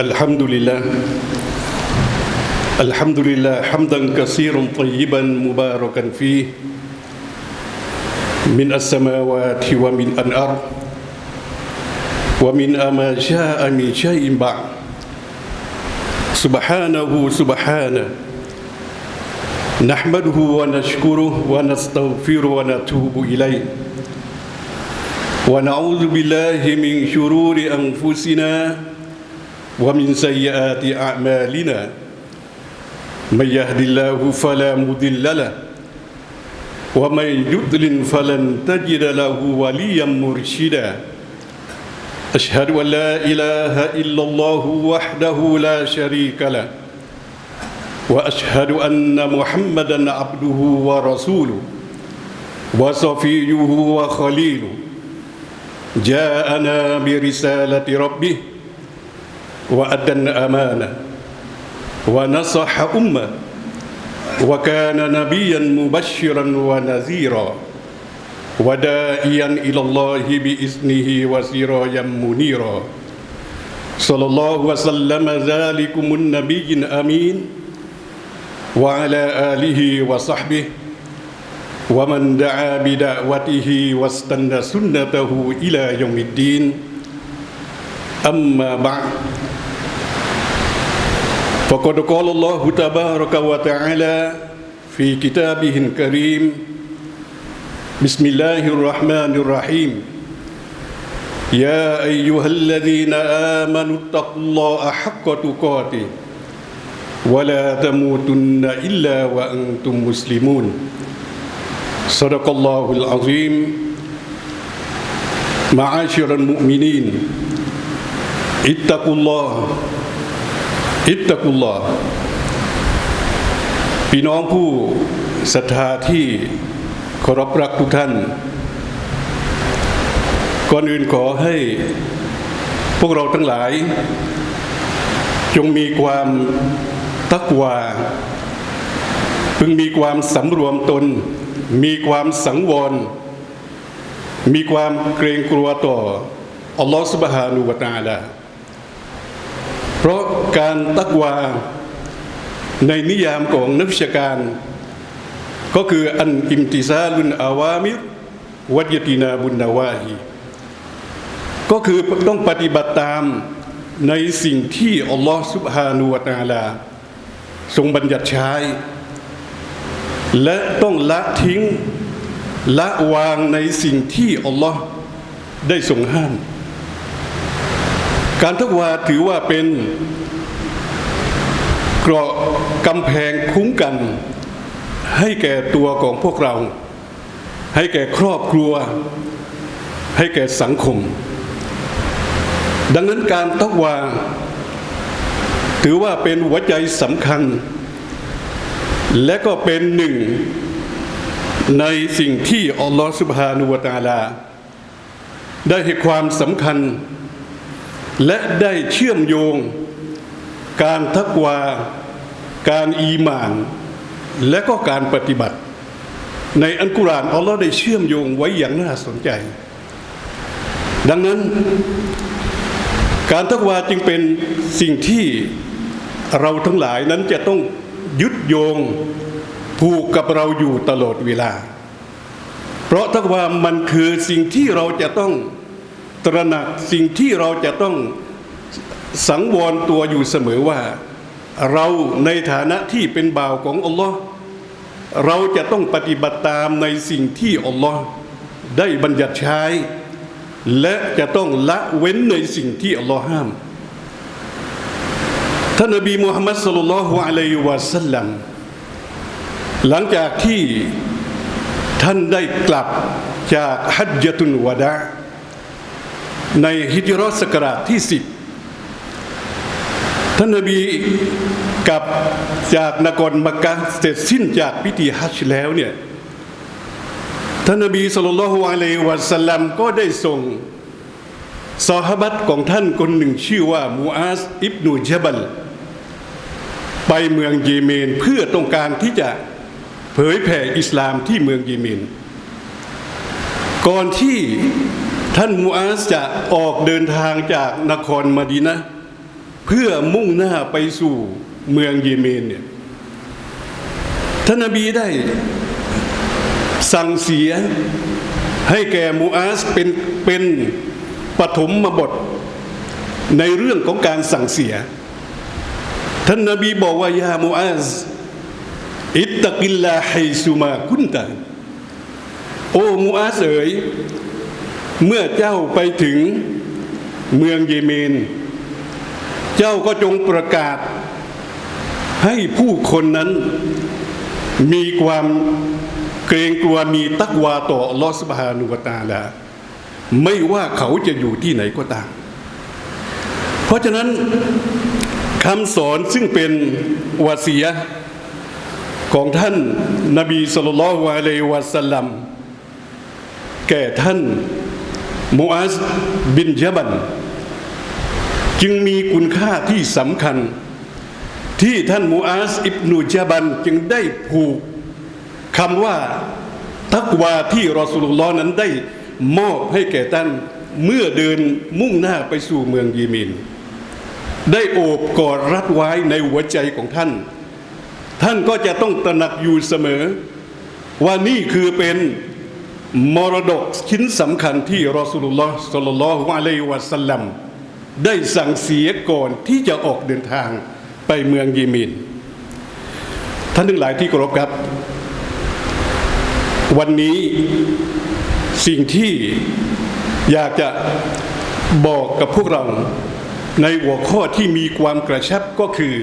الحمد لله الحمد لله حمدا كثيرا طيبا مباركا فيه. من السماوات ومن الأرض ومن أما شاء من شيء بعد. سبحانه سبحانه. نحمده ونشكره ونستغفره ونتوب إليه. ونعوذ بالله من شرور أنفسنا ومن سيئات أعمالنا من يهد الله فلا مضل له ومن يضلل فلن تجد له وليا مرشدا. أشهد أن لا إله إلا الله وحده لا شريك له وأشهد أن محمدا عبده ورسوله وصفيه وخليله. جاءنا برسالة ربه وأدى الأمانة ونصح أمة وكان نبيا مبشرا ونذيرا ودائيا إلى الله بإذنه وسراجا منيرا. صلى الله وسلم ذلكم النبي الأمين وعلى آله وصحبه ومن دعا بدعوته واستنى سنته إلى يوم الدين. أما بعد فقد قال الله تبارك وتعالى في كتابه الكريم بسم الله الرحمن الرحيم يا أيها الذين آمنوا اتقوا الله حق تقاته ولا تموتن إلا وأنتم مسلمون صدق الله العظيم معاشر المؤمنين اتقوا الله อิตตะกุลลอฮ์พี่น้องผู้ศรัทธาที่เคารพรักทุกท่าน ก่อนอื่นขอให้พวกเราทั้งหลาย จงมีความตักวาพึงมีความสำรวมตน มีความสังวร มีความเกรงกลัวต่ออัลลอฮฺสุบฮานุวะตาลา เพราะการตักวาในนิยามของนักวิชาการ ก็คืออันอิมติซาลุนอาวามิรวัยตินาบุนนาวาฮีก็คือต้องปฏิบัติตามในสิ่งที่อัลลอฮฺสุบฮานูวะตาลา ทรงบัญญัติใช้ และต้องละทิ้งละวางในสิ่งที่อัลลอฮ์ได้ทรงห้าม การทักวาถือว่าเป็นเกราะกำแพงคุ้มกัน ให้แก่ตัวของพวกเรา ให้แก่ครอบครัว ให้แก่สังคม ดังนั้นการทักวาถือว่าเป็นหัวใจสำคัญ และก็เป็นหนึ่ง ในสิ่งที่อัลลอฮฺสุบฮานุวตาลา ได้ให้ความสำคัญ และได้เชื่อมโยง การทักวา การอีหมาน และก็การปฏิบัติ ในอันกุรอานอัลลอฮ์ได้เชื่อมโยงไว้อย่างน่าสนใจ ดังนั้น การทักวาจึงเป็นสิ่งที่เราทั้งหลายนั้นจะต้องยึดโยงผูกกับเราอยู่ตลอดเวลา เพราะทักวามันคือสิ่งที่เราจะต้อง ตระหนักสิ่งที่เราจะต้องสังวรตัวอยู่เสมอว่า เราในฐานะที่เป็นบ่าวของอัลลอฮ์เราจะต้องปฏิบัติตามในสิ่งที่อัลลอฮ์ได้บัญญัติใช้ และจะต้องละเว้นในสิ่งที่อัลลอฮ์ห้ามท่านนบีมุฮัมมัดสุลลัลฮุอะลัยฮิวะสัลลัมหลังจากที่ท่านได้กลับจากฮัจญะตุนวะดา ในฮิจรัสกราชที่สิบท่านนบีกลับจากนครมักกะเสร็จสิ้นจากพิธีฮัจญ์แล้วเนี่ยท่านนบีสุลต่านละฮ์อะลัยวะสัลลัมก็ได้ส่งซอฮาบัตของท่านคนหนึ่งชื่อว่ามูอาสอิบนูจบัลไปเมืองเยเมนเพื่อต้องการที่จะเผยแผ่อิสลามที่เมืองเยเมน ก่อนที่ ท่านมูอาสจะออกเดินทางจากนครมาดีนะ เพื่อมุ่งหน้าไปสู่เมืองเยเมนเนี่ยท่านนบีได้สั่งเสียให้แก่มูอาสเป็นเป็นปฐมบทในเรื่องของการสั่งเสีย ท่านนบีบอกว่ายามูอาสอิตตะกิลลาไฮซุมาคุนตาโอ้มูอาสเอ๋ย เมื่อเจ้าไปถึงเมืองเยเมน เจ้าก็จงประกาศ ให้ผู้คนนั้นมีความเกรงกลัวมีตักวาต่อลอสบานุวตาลาไม่ว่าเขาจะอยู่ที่ไหนก็ตาม เพราะฉะนั้นคำสอนซึ่งเป็นวาเสียของท่านนบีสุลต่านละฮ์อะลัยฮิวะสลัมแก่ท่าน มูอาสบินยะบัน จึงมีคุณค่าที่สำคัญ ที่ท่านมูอาสอิบนูจาบันจึงได้ผูกคำว่าตักวาที่รอสุลลอฮ์นั้นได้มอบให้แก่ท่านเมื่อเดินมุ่งหน้าไปสู่เมืองยเมนได้โอบกอดรัดไว้ในหัวใจของท่าน ท่านก็จะต้องตระหนักอยู่เสมอ ว่านี่คือเป็น มรดกชิ้นสำคัญที่รอสุลลอฮ์สัลลัลลอฮุอะลัยวะสัลลัมได้สั่งเสียก่อนที่จะออกเดินทางไปเมืองยเมนท่านทั้งหลายที่เคารพครับ วันนี้สิ่งที่อยากจะบอกกับพวกเราในหัวข้อที่มีความกระชับก็คือ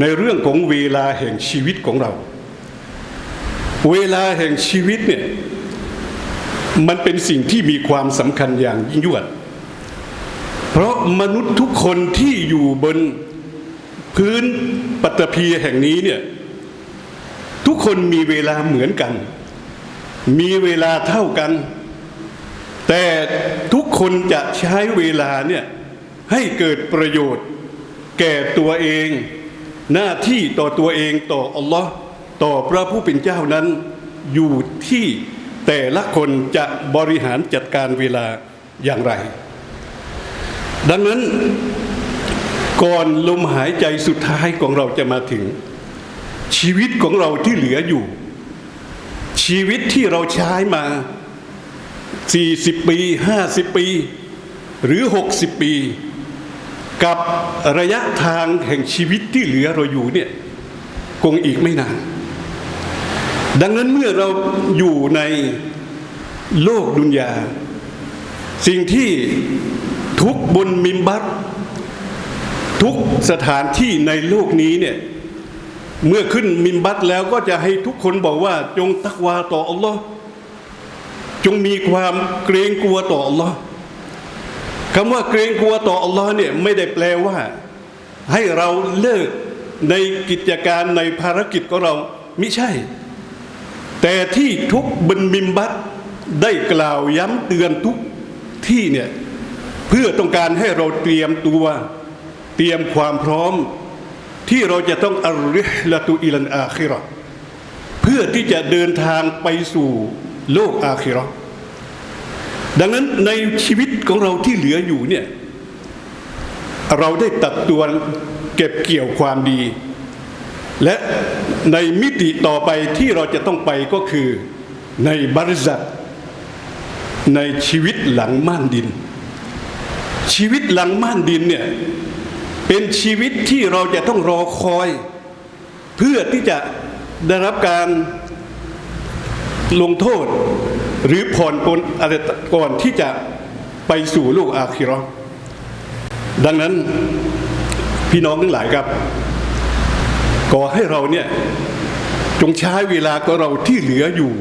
ในเรื่องของเวลาแห่งชีวิตของเรา เวลาแห่งชีวิตเนี่ย มันเป็นสิ่งที่มีความสำคัญอย่างยิ่งยวด เพราะมนุษย์ทุกคนที่อยู่บนพื้นปัตตภีแห่งนี้เนี่ยทุกคนมีเวลาเหมือนกัน มีเวลาเท่ากัน แต่ทุกคนจะใช้เวลาเนี่ยให้เกิดประโยชน์ แก่ตัวเอง หน้าที่ต่อตัวเองต่ออัลลอฮ์ต่อพระผู้เป็นเจ้านั้นอยู่ที่ แต่ละคนจะบริหารจัดการเวลาอย่างไร ดังนั้นก่อนลมหายใจสุดท้ายของเราจะมาถึง ชีวิตของเราที่เหลืออยู่ ชีวิตที่เราใช้มา 40 ปี 50 ปี หรือ 60 ปี กับระยะทางแห่งชีวิตที่เหลือเราอยู่เนี่ยคงอีกไม่นาน ดังนั้นเมื่อเราอยู่ในโลกดุนยา สิ่งที่ทุกบนมิมบัตทุกสถานที่ในโลกนี้เนี่ยเมื่อขึ้นมิมบัตแล้วก็จะให้ทุกคนบอกว่าจงตักวาต่ออัลลอฮ์จงมีความเกรงกลัวต่ออัลลอฮ์คำว่าเกรงกลัวต่ออัลลอฮ์เนี่ยไม่ได้แปลว่า ให้เราเลิกในกิจการในภารกิจของเราไม่ใช่ แต่ที่ทุกบนมิมบัตได้กล่าวย้ำเตือนทุกที่เนี่ยเพื่อต้องการให้เราเตรียมตัวเตรียมความพร้อม ที่เราจะต้องอัริฮละตุอิลันอาคิราะห์เพื่อที่จะเดินทางไปสู่โลกอาคิราะห์ดังนั้นในชีวิตของเราที่เหลืออยู่เนี่ยเราได้ตัดตัวเก็บเกี่ยวความดี และในมิติต่อไปที่เราจะต้องไปก็คือในบริษัทในชีวิตหลังม่านดิน ชีวิตหลังม่านดินเนี่ยเป็นชีวิตที่เราจะต้องรอคอย เพื่อที่จะได้รับการลงโทษ หรือผ่อนปลนอะไรก่อนที่จะไปสู่โลกอาคิราะห์ดังนั้นพี่น้องทั้งหลายครับ ขอให้เราเนี่ยจงใช้เวลาของเราที่เหลืออยู่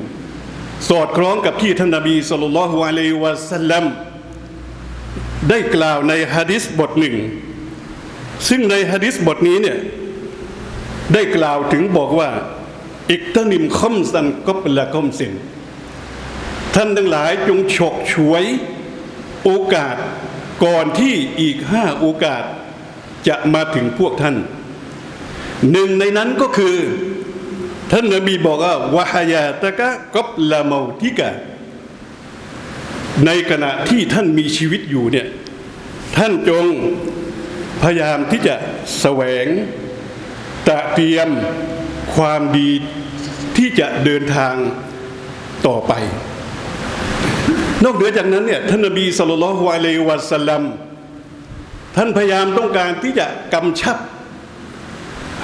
สอดคล้องกับที่ท่านนบีสุลต่านละฮ์อะลัยวะสัลลัมได้กล่าวในฮะดิษบทหนึ่ง ซึ่งในฮะดิษบทนี้เนี่ยได้กล่าวถึงบอกว่า อิกตนิมคอมสันก็เป็นละคอมสินท่านทั้งหลายจงฉกฉวยโอกาสก่อนที่อีกห้าโอกาสจะมาถึงพวกท่าน หนึ่งในนั้นก็คือ ท่านนบีบอกว่าวะฮายาตะกะกบละเมาติกะ ในขณะที่ท่านมีชีวิตอยู่เนี่ย ท่านจงพยายามที่จะแสวงตะเตรียมความดีที่จะเดินทางต่อไป นอกเหนือจากนั้นเนี่ยท่านนบีสุลต่านละฮ์อะลัยฮิวะสัลลัมท่านพยายามต้องการที่จะกำชับ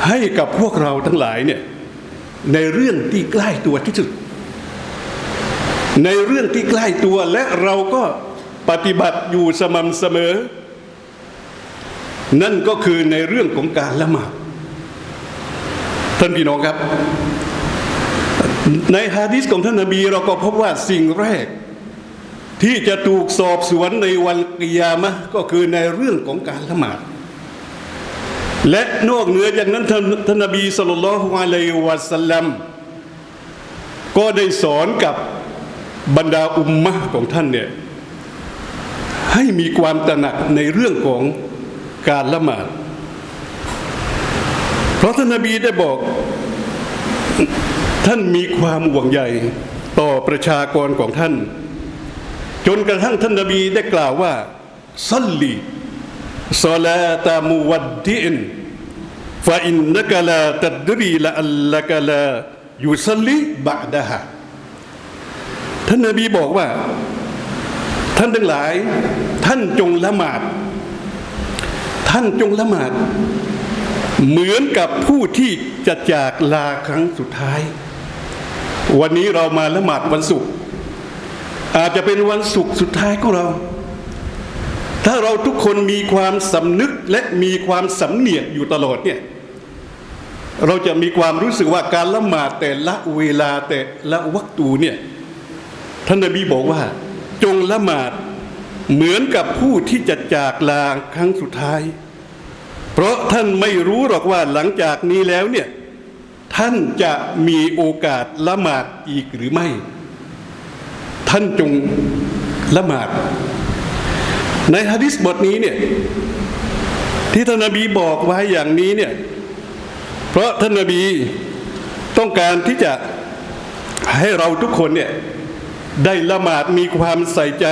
ให้กับพวกเราทั้งหลายเนี่ยในเรื่องที่ใกล้ตัวที่สุด ในเรื่องที่ใกล้ตัวและเราก็ปฏิบัติอยู่สม่ำเสมอ นั่นก็คือในเรื่องของการละหมาดท่านพี่น้องครับ ในฮะดิษของท่านนบีเราก็พบว่าสิ่งแรก ที่จะถูกสอบสวนในวันกิยามะก็คือในเรื่องของการละหมาด และนอกเหนือจากนั้นท่านนบีสุลต่านละฮ์อะลัยวะสัลลัมก็ได้สอนกับบรรดาอุมมะของท่านเนี่ยให้มีความตระหนักในเรื่องของการละหมาด เพราะท่านนบีได้บอกท่านมีความห่วงใยต่อประชากรของท่าน จนกระทั่งท่านนบีได้กล่าวว่าซัลลี ซอลาตามุวัดดินฟาอินนักลาตัดรีละอัลละกลายุซัลลีบะดะฮะท่านนบีบอกว่า ท่านทั้งหลาย ท่านจงละหมาด ท่านจงละหมาด เหมือนกับผู้ที่จะจากลาครั้งสุดท้าย วันนี้เรามาละหมาดวันศุกร์อาจจะเป็นวันศุกร์สุดท้ายของเรา ถ้าเราทุกคนมีความสำนึกและมีความสำเนียกอยู่ตลอดเนี่ยเราจะมีความรู้สึกว่าการละหมาดแต่ละเวลาแต่ละวัตูเนี่ยท่านนบีบอกว่า จงละหมาดเหมือนกับผู้ที่จะจากลาครั้งสุดท้าย เพราะท่านไม่รู้หรอกว่าหลังจากนี้แล้วเนี่ยท่านจะมีโอกาสละหมาดอีกหรือไม่ ท่านจงละหมาด ในฮะดิษบทนี้เนี่ยที่ท่านนบีบอกไว้อย่างนี้เนี่ยเพราะท่านนบีต้องการที่จะให้เราทุกคนเนี่ยได้ละหมาดมีความใส่ใจ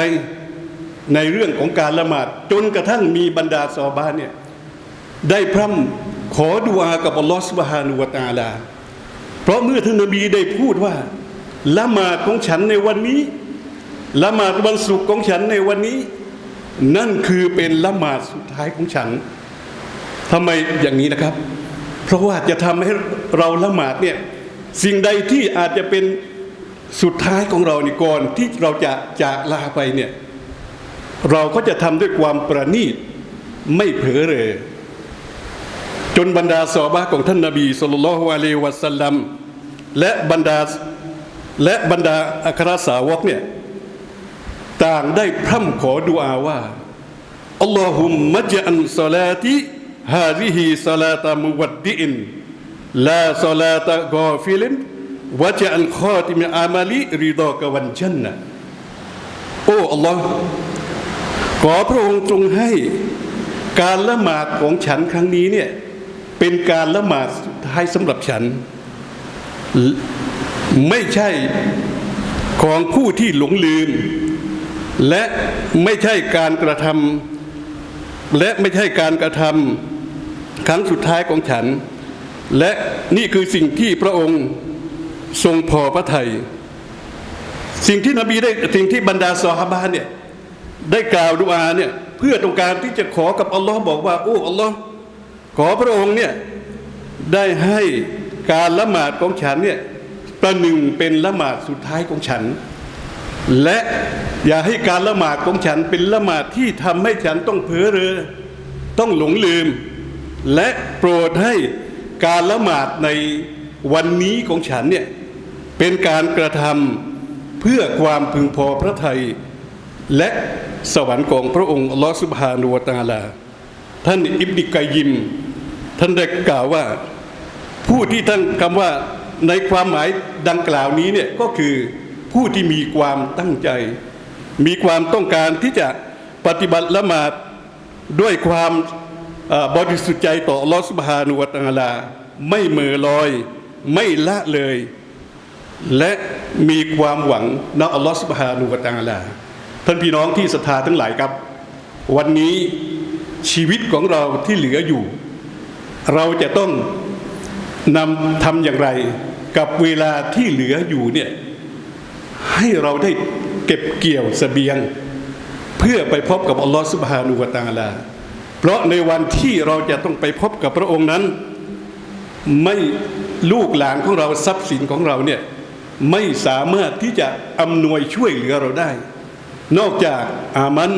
ในเรื่องของการละหมาดจนกระทั่งมีบรรดาซอบานเนี่ยได้พร่ำขอดุอากับอัลลอฮฺสุบฮานุวตาลา เพราะเมื่อท่านนบีได้พูดว่าละหมาดของฉันในวันนี้ ละหมาดวันศุกร์ของฉันในวันนี้ นั่นคือเป็นละหมาดสุดท้ายของฉันทำไมอย่างนี้นะครับ เพราะว่าจะทำให้เราละหมาดเนี่ยสิ่งใดที่อาจจะเป็นสุดท้ายของเรานี่ก่อนที่เราจะจากลาไปเนี่ยเราก็จะทำด้วยความประณีตไม่เผลอเลยจนบรรดาสอบาของท่านนาบีสุลต่านละฮ์อะลัยฮิวะสัลลัมและบรรดาและบรรดาอัครสาวกเนี่ย ต่างได้พร่ำขอดุอาว่าอัลลอฮุมมะจันซาลาติฮาซิฮิซาลาตามุวัดดินลาซาลาตากอฟิลินวะจันข้อติมอามาลิริดอกวันจันนะโอ้อัลลอฮ์ขอพระองค์จงให้การละหมาดของฉันครั้งนี้เนี่ยเป็นการละหมาดสุดท้ายสำหรับฉัน ไม่ใช่ของผู้ที่หลงลืม และไม่ใช่การกระทำและไม่ใช่การกระทำครั้งสุดท้ายของฉัน และนี่คือสิ่งที่พระองค์ทรงพอพระทัยสิ่งที่นบีได้สิ่งที่บรรดาสหบานเนี่ยได้กล่าวดุอาเนี่ยเพื่อต้องการที่จะขอกับอัลลอฮ์บอกว่าโอ้อัลลอฮ์ขอพระองค์เนี่ยได้ให้การละหมาดของฉันเนี่ยประหนึ่งเป็นละหมาดสุดท้ายของฉัน และอย่าให้การละหมาดของฉันเป็นละหมาดที่ทำให้ฉันต้องเผลอเรอต้องหลงลืม และโปรดให้การละหมาดในวันนี้ของฉันเนี่ยเป็นการกระทำเพื่อความพึงพอพระทัยและสวรรค์ของพระองค์ลอสุบฮานุวตาลา ท่านอิบนิกายิม ท่านได้กล่าวว่า ผู้ที่ท่านคำว่าในความหมายดังกล่าวนี้เนี่ยก็คือ ผู้ที่มีความตั้งใจ มีความต้องการที่จะปฏิบัติละหมาดด้วยความบริสุทธิ์ใจต่ออัลอสบฮานุวะตาลา ไม่เมือลอย ไม่ละเลย และมีความหวังในอัลลอฮฺสุบฮานุวะตาลา ท่านพี่น้องที่ศรัทธาทั้งหลายครับ วันนี้ชีวิตของเราที่เหลืออยู่ เราจะต้องนำทำอย่างไร กับเวลาที่เหลืออยู่เนี่ย ให้เราได้เก็บเกี่ยวเสบียง เพื่อไปพบกับอัลลอฮฺสุบฮานุวะตาลา เพราะในวันที่เราจะต้องไปพบกับพระองค์นั้น ไม่ลูกหลานของเราทรัพย์สินของเราเนี่ยไม่สามารถที่จะอำนวยช่วยเหลือเราได้ นอกจากอามัน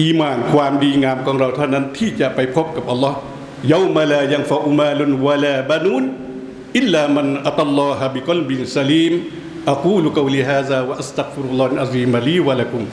อีมานความดีงามของเราเท่านั้นที่จะไปพบกับอัลลอฮ์ยามาลายังฟาอุมาลุนวะลาบานุนอิลลามันอัตัลลอฮะบิกลบินสลีม أقول قولي هذا وأستغفر الله العظيم لي ولكم.